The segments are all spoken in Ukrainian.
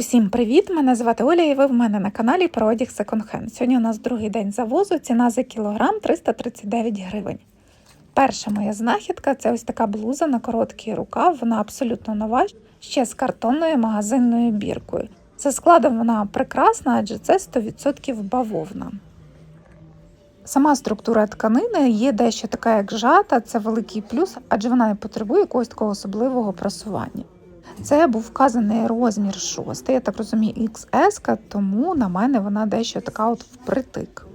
Усім привіт! Мене звати Оля, і ви в мене на каналі про одяг Second Hand. Сьогодні у нас другий день завозу, ціна за кілограм 339 гривень. Перша моя знахідка це ось така блуза на короткий рукав. Вона абсолютно нова, ще з картонною магазинною біркою. За складом вона прекрасна, адже це 100% бавовна. Сама структура тканини є дещо така, як жата, це великий плюс, адже вона не потребує якогось такого особливого просування. Це був вказаний розмір 6, я так розумію, XS, тому на мене вона дещо така от впритик.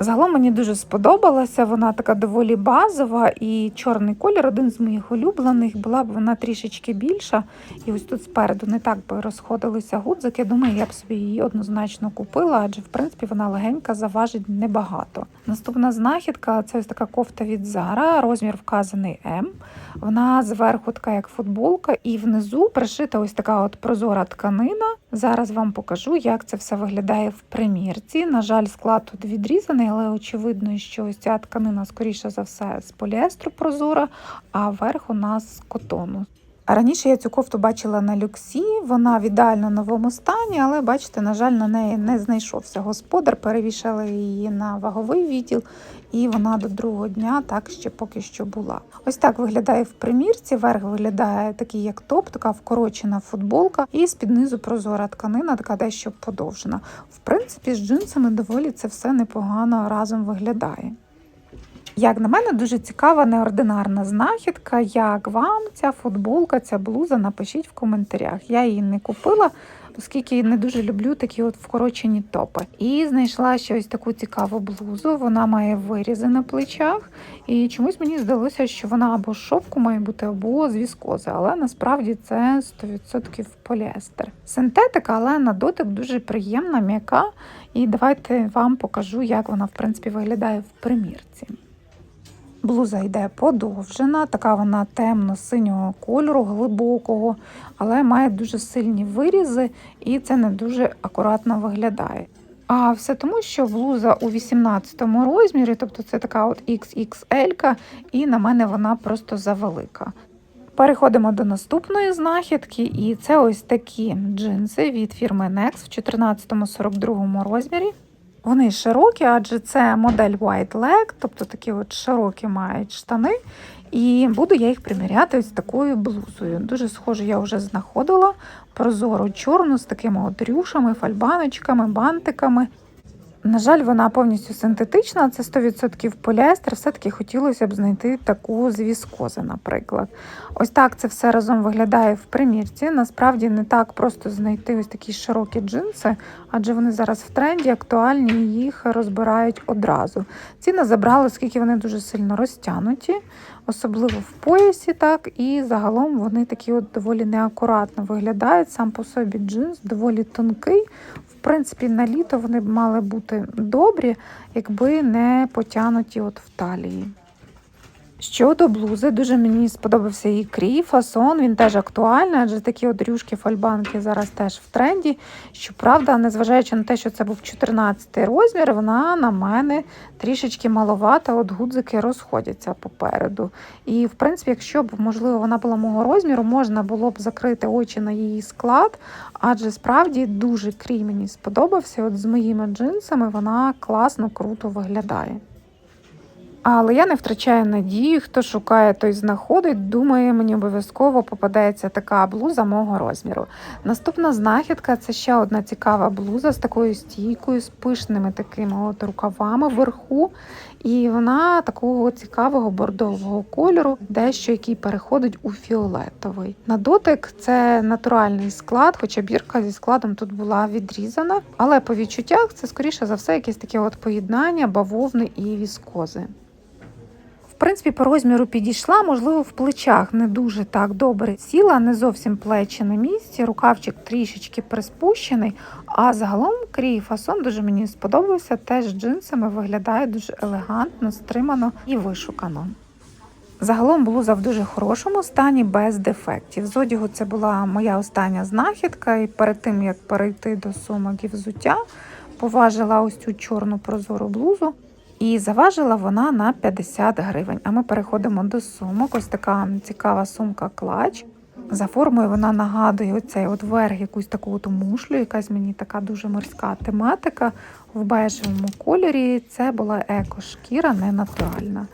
Загалом мені дуже сподобалася, вона така доволі базова і чорний колір один з моїх улюблених. Була б вона трішечки більша. І ось тут спереду не так би розходилися гудзики. Я думаю, я б собі її однозначно купила, адже в принципі вона легенька, заважить небагато. Наступна знахідка це ось така кофта від Zara, розмір вказаний М. Вона зверху така як футболка, і внизу пришита ось така от прозора тканина. Зараз вам покажу, як це все виглядає в примірці. На жаль, склад тут відрізаний, але очевидно, що ось ця тканина, скоріше за все, з поліестру прозора, а верх у нас з котону. Раніше я цю кофту бачила на люксі, вона в ідеально новому стані, але бачите, на жаль, на неї не знайшовся господар. Перевішали її на ваговий відділ, і вона до другого дня так ще поки що була. Ось так виглядає в примірці. Верх виглядає такий, як топ, така вкорочена футболка, і з під низу прозора тканина, така дещо подовжена. В принципі, з джинсами доволі це все непогано разом виглядає. Як на мене, дуже цікава неординарна знахідка. Як вам ця футболка, ця блуза? Напишіть в коментарях. Я її не купила, оскільки не дуже люблю такі от вкорочені топи. І знайшла ще ось таку цікаву блузу. Вона має вирізи на плечах. І чомусь мені здалося, що вона або з шовку має бути, або з віскози, але насправді це 100% поліестер. Синтетика, але на дотик дуже приємна, м'яка. І давайте вам покажу, як вона в принципі виглядає в примірці. Блуза йде подовжена, така вона темно-синього кольору, глибокого, але має дуже сильні вирізи, і це не дуже акуратно виглядає. А все тому, що блуза у 18 розмірі, тобто це така от XXL, і на мене вона просто завелика. Переходимо до наступної знахідки, і це ось такі джинси від фірми Nex в 14-42 розмірі. Вони широкі, адже це модель White Leg, тобто такі от широкі мають штани. І буду я їх приміряти ось такою блузою. Дуже схожу, я вже знаходила прозору чорну з такими от рюшами, фальбаночками, бантиками. На жаль, вона повністю синтетична, це 100% поліестер. Все-таки хотілося б знайти таку з віскози, наприклад. Ось так це все разом виглядає в примірці. Насправді не так просто знайти ось такі широкі джинси, адже вони зараз в тренді, актуальні, їх розбирають одразу. Ціна забрала, оскільки вони дуже сильно розтянуті, особливо в поясі, так, і загалом вони такі от доволі неакуратно виглядають. Сам по собі джинс доволі тонкий. В принципі, на літо вони б мали бути добрі, якби не потянуті от в талії. Щодо блузи, дуже мені сподобався її крій, фасон, він теж актуальний, адже такі от рюшки фальбанки зараз теж в тренді. Щоправда, незважаючи на те, що це був 14 розмір, вона на мене трішечки маловата, от гудзики розходяться попереду. І, в принципі, якщо б, можливо, вона була мого розміру, можна було б закрити очі на її склад, адже справді дуже крій мені сподобався. От з моїми джинсами вона класно, круто виглядає. Але я не втрачаю надії, хто шукає, той знаходить. Думаю, мені обов'язково попадається така блуза мого розміру. Наступна знахідка це ще одна цікава блуза з такою стійкою, з пишними такими от рукавами вверху. І вона такого цікавого бордового кольору, дещо який переходить у фіолетовий. На дотик це натуральний склад, хоча бірка зі складом тут була відрізана. Але по відчуттях це скоріше за все якесь таке от поєднання бавовни і віскози. Принципі, по розміру підійшла, можливо, в плечах не дуже так добре сіла, не зовсім плечі на місці, рукавчик трішечки приспущений, а загалом крій фасон дуже мені сподобався. Теж джинсами виглядає дуже елегантно, стримано і вишукано. Загалом блуза в дуже хорошому стані, без дефектів. З одягу це була моя остання знахідка, і перед тим як перейти до сумок і взуття, поважила ось цю чорну прозору блузу. І заважила вона на 50 гривень. А ми переходимо до сумок. Ось така цікава сумка клач. За формою вона нагадує оцей от верх, якусь таку от мушлю, якась мені така дуже морська тематика в бежевому кольорі. Це була еко-шкіра, не натуральна.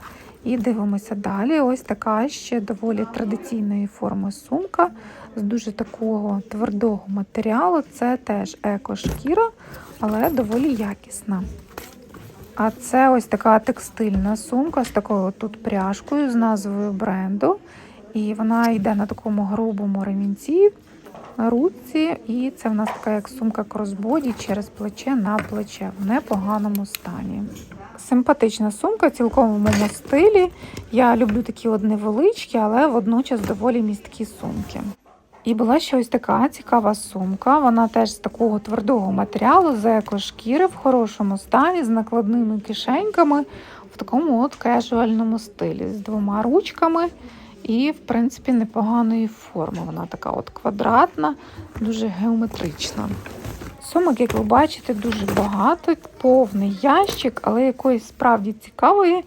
І дивимося далі. Ось така ще доволі традиційної форми сумка з дуже такого твердого матеріалу. Це теж еко-шкіра, але доволі якісна. А це ось така текстильна сумка з такою тут пряжкою з назвою бренду. І вона йде на такому грубому ремінці, руці, і це в нас така як сумка кросбоді через плече на плече в непоганому стані. Симпатична сумка, цілком в моєму стилі. Я люблю такі от невеличкі, але водночас доволі місткі сумки. І була ще ось така цікава сумка. Вона теж з такого твердого матеріалу, з екошкіри в хорошому стані, з накладними кишеньками, в такому от кежуальному стилі, з двома ручками. І, в принципі, непоганої форми. Вона така от квадратна, дуже геометрична. Сумок, як ви бачите, дуже багато, повний ящик, але якоїсь справді цікавої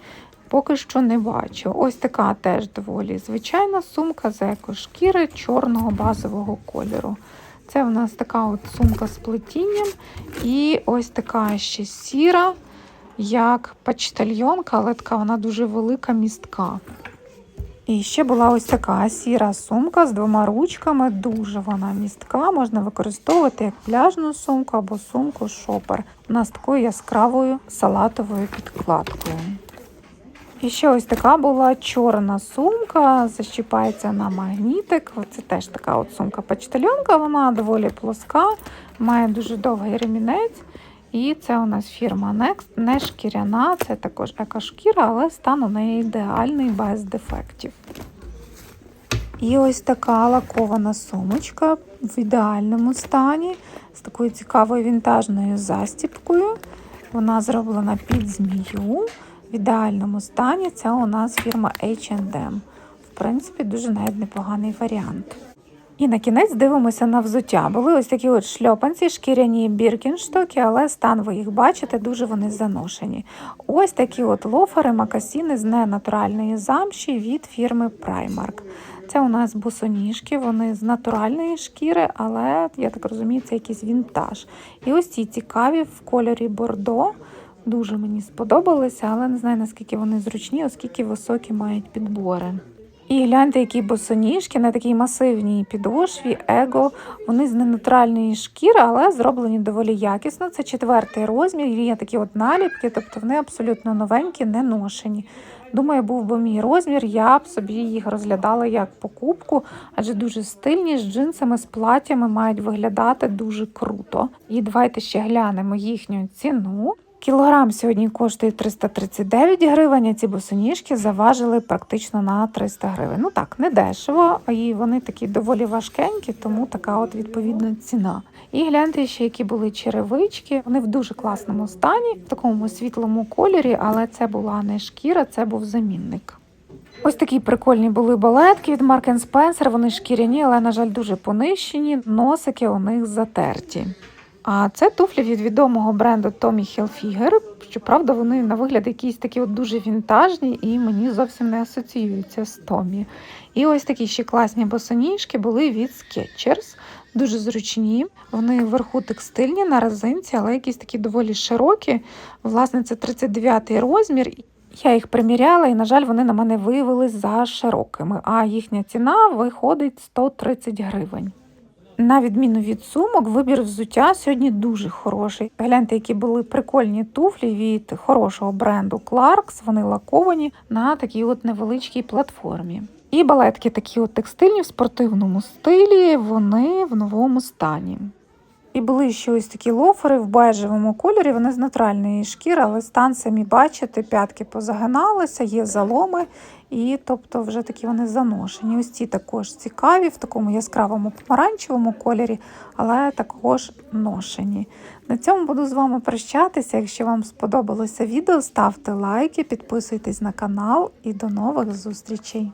поки що не бачу. Ось така теж доволі звичайна сумка з екошкіри чорного базового кольору. Це в нас така от сумка з плетінням. І ось така ще сіра, як почтальйонка, але така вона дуже велика містка. І ще була ось така сіра сумка з двома ручками. Дуже вона містка. Можна використовувати як пляжну сумку або сумку шопер. Вона з такою яскравою салатовою підкладкою. І ще ось така була чорна сумка, защіпається на магнітик. Це теж така от сумка почтальонка, вона доволі плоска, має дуже довгий ремінець. І це у нас фірма Next, не шкіряна, це також екошкіра, але стан у неї ідеальний, без дефектів. І ось така лакована сумочка в ідеальному стані, з такою цікавою вінтажною застіпкою. Вона зроблена під змію. В ідеальному стані це у нас фірма H&M. В принципі, дуже навіть непоганий варіант. І на кінець дивимося на взуття. Були ось такі от шльопанці, шкіряні біркінштоки, але стан ви їх бачите, дуже вони заношені. Ось такі от лофери, макасіни з ненатуральної замші від фірми Primark. Це у нас босоніжки, вони з натуральної шкіри, але я так розумію, це якийсь вінтаж. І ось ці цікаві в кольорі бордо. Дуже мені сподобалися, але не знаю наскільки вони зручні, оскільки високі мають підбори. І гляньте, які босоніжки на такій масивній підошві, его. Вони з ненатуральної шкіри, але зроблені доволі якісно. Це четвертий розмір, є такі от наліпки, тобто вони абсолютно новенькі, не ношені. Думаю, був би мій розмір, я б собі їх розглядала як покупку, адже дуже стильні з джинсами, з платтями мають виглядати дуже круто. І давайте ще глянемо їхню ціну. Кілограм сьогодні коштує 339 гривень, а ці босоніжки заважили практично на 300 гривень. Ну так, не дешево, і вони такі доволі важкенькі, тому така от відповідна ціна. І гляньте ще, які були черевички. Вони в дуже класному стані, в такому світлому кольорі, але це була не шкіра, це був замінник. Ось такі прикольні були балетки від Mark Spencer. Вони шкіряні, але, на жаль, дуже понищені. Носики у них затерті. А це туфлі від відомого бренду Tommy Hilfiger. Щоправда, вони на вигляд якісь такі от дуже вінтажні і мені зовсім не асоціюються з Tommy. І ось такі ще класні босоніжки були від Skechers. Дуже зручні. Вони вверху текстильні на резинці, але якісь такі доволі широкі. Власне, це 39 розмір. Я їх приміряла, і, на жаль, вони на мене виявились за широкими, а їхня ціна виходить 130 гривень. На відміну від сумок, вибір взуття сьогодні дуже хороший. Гляньте, які були прикольні туфлі від хорошого бренду Clarks. Вони лаковані на такій от невеличкій платформі. І балетки такі от текстильні в спортивному стилі, вони в новому стані. І були ще ось такі лофери в бежевому кольорі, вони з нейтральної шкіри, але стан самі бачите, п'ятки позагиналися, є заломи, і тобто вже такі вони заношені. Ось ці також цікаві в такому яскравому помаранчевому кольорі, але також ношені. На цьому буду з вами прощатися. Якщо вам сподобалося відео, ставте лайки, підписуйтесь на канал і до нових зустрічей!